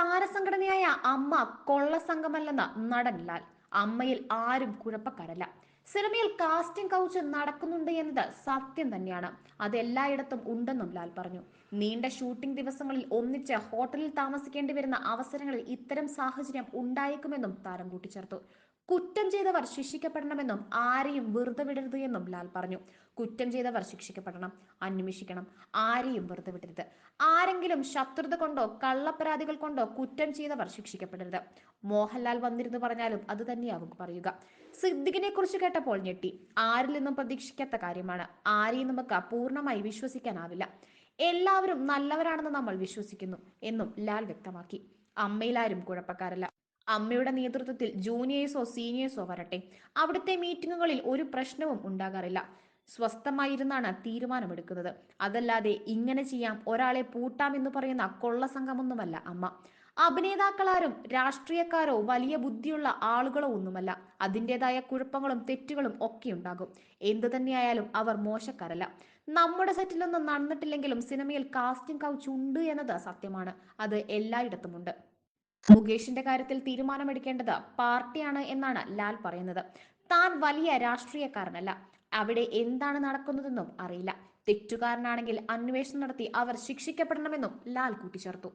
താരസംഘടനയായ അമ്മ കൊള്ള സംഘമല്ലെന്ന നടൻ ലാൽ. അമ്മയിൽ ആരും കുഴപ്പക്കാരല്ല. സിനിമയിൽ കാസ്റ്റിംഗ് കൗച്ച് നടക്കുന്നുണ്ട് എന്നത് സത്യം തന്നെയാണ്. അത് എല്ലായിടത്തും ഉണ്ടെന്നും ലാൽ പറഞ്ഞു. നീണ്ട ഷൂട്ടിംഗ് ദിവസങ്ങളിൽ ഒന്നിച്ച് ഹോട്ടലിൽ താമസിക്കേണ്ടി വരുന്ന അവസരങ്ങളിൽ ഇത്തരം സാഹചര്യം ഉണ്ടായേക്കുമെന്നും താരം കൂട്ടിച്ചേർത്തു. കുറ്റം ചെയ്തവർ ശിക്ഷിക്കപ്പെടണമെന്നും ആരെയും വെറുതെ വിടരുത് എന്നും ലാൽ പറഞ്ഞു. കുറ്റം ചെയ്തവർ ശിക്ഷിക്കപ്പെടണം അന്വേഷിക്കണം ആരെയും വെറുതെ വിടരുത്. ആരെങ്കിലും ശത്രുത കൊണ്ടോ കള്ളപ്പരാതികൾ കൊണ്ടോ കുറ്റം ചെയ്തവർ ശിക്ഷിക്കപ്പെടരുത്. മോഹൻലാൽ വന്നിരുന്നു പറഞ്ഞാലും അത് തന്നെയാവും പറയുക. സിദ്ദിഖിനെ കുറിച്ച് കേട്ടപ്പോൾ ഞെട്ടി. ആരിൽ നിന്നും പ്രതീക്ഷിക്കാത്ത കാര്യമാണ്. ആരെയും നമുക്ക് പൂർണമായി വിശ്വസിക്കാനാവില്ല. എല്ലാവരും നല്ലവരാണെന്ന് നമ്മൾ വിശ്വസിക്കുന്നു എന്നും ലാൽ വ്യക്തമാക്കി. അമ്മയിലാരും കുഴപ്പക്കാരല്ല. അമ്മയുടെ നേതൃത്വത്തിൽ ജൂനിയേഴ്സോ സീനിയേഴ്സോ വരട്ടെ. അവിടുത്തെ മീറ്റിങ്ങുകളിൽ ഒരു പ്രശ്നവും ഉണ്ടാകാറില്ല. സ്വസ്ഥമായിരുന്നാണ് തീരുമാനമെടുക്കുന്നത്. അതല്ലാതെ ഇങ്ങനെ ചെയ്യാം ഒരാളെ പൂട്ടാം എന്ന് പറയുന്ന കൊള്ള സംഘമൊന്നുമല്ല അമ്മ. അഭിനേതാക്കളാരും രാഷ്ട്രീയക്കാരോ വലിയ ബുദ്ധിയുള്ള ആളുകളോ ഒന്നുമല്ല. അതിന്റെതായ കുഴപ്പങ്ങളും തെറ്റുകളും ഒക്കെ ഉണ്ടാകും എന്തു തന്നെയായാലും അവർ മോശക്കാരല്ല. നമ്മുടെ സെറ്റിലൊന്നും നടന്നിട്ടില്ലെങ്കിലും സിനിമയിൽ കാസ്റ്റിംഗ് കൗച്ച് ഉണ്ട് എന്നത് സത്യമാണ്. അത് എല്ലായിടത്തുമുണ്ട്. മുകേഷിന്റെ കാര്യത്തിൽ തീരുമാനമെടുക്കേണ്ടത് പാർട്ടിയാണ് എന്നാണ് ലാൽ പറയുന്നത്. താൻ വലിയ രാഷ്ട്രീയക്കാരനല്ല. അവിടെ എന്താണ് നടക്കുന്നതെന്നും അറിയില്ല. തെറ്റുകാരനാണെങ്കിൽ അന്വേഷണം നടത്തി അവർ ശിക്ഷിക്കപ്പെടണമെന്നും ലാൽ കൂട്ടിച്ചേർത്തു.